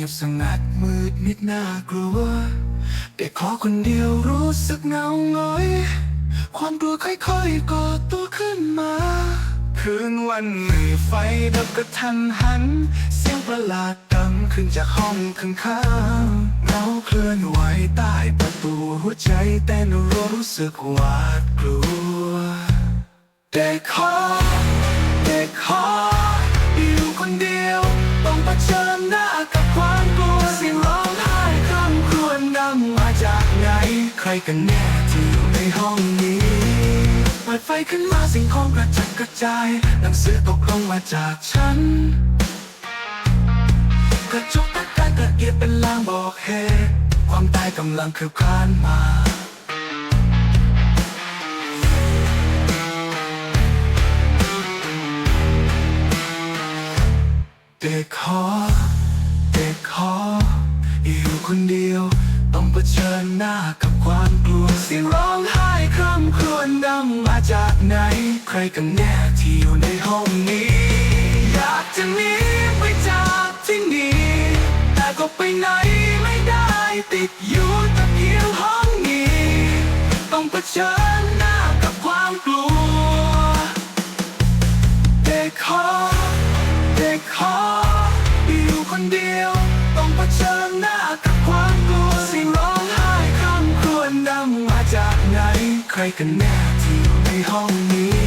ียบสงัดมืดมิดน่ากลัวเด็กขอคนเดียวรู้สึกเงาหงอย ความกลัวค่อยๆก่อตัวขึ้นมา คืนวันหนึ่งไฟดับกระทันหัน เสียงประหลาดดังขึ้นจากห้องข้างๆเงาเคลื่อนไหวใต้ประตูหัวใจเต้นรู้สึกหวาดกลัวเด็กขอ รกันแน่ที่อยู่ในห้องนี้ เปิดไฟขึ้นมาสิ่งของกระจัดกระจาย หนังสือตกลงมาจากฉัน กระจกตะการกระเอียดเป็นลางบอกเหตุความตายกำลังคืบคลานมาเด็กขอเด็กขออยู่คนเดียว ผชิญหน้ากับความกลัวเสียงร้องไห้คร่ำครวญดังมาจากไหน ใครกันแน่ที่อยู่ในห้องนี้ อยากจะหนีไปจากที่นี่แต่ก็ไปไหนไม่ได้ติดอยู่แต่เพียงห้องนี้ ต้องเผชิญหน้ากับความกลัวเด็กขอเด็กขอ ใครกันแน่ที่อยู่ในห้องนี้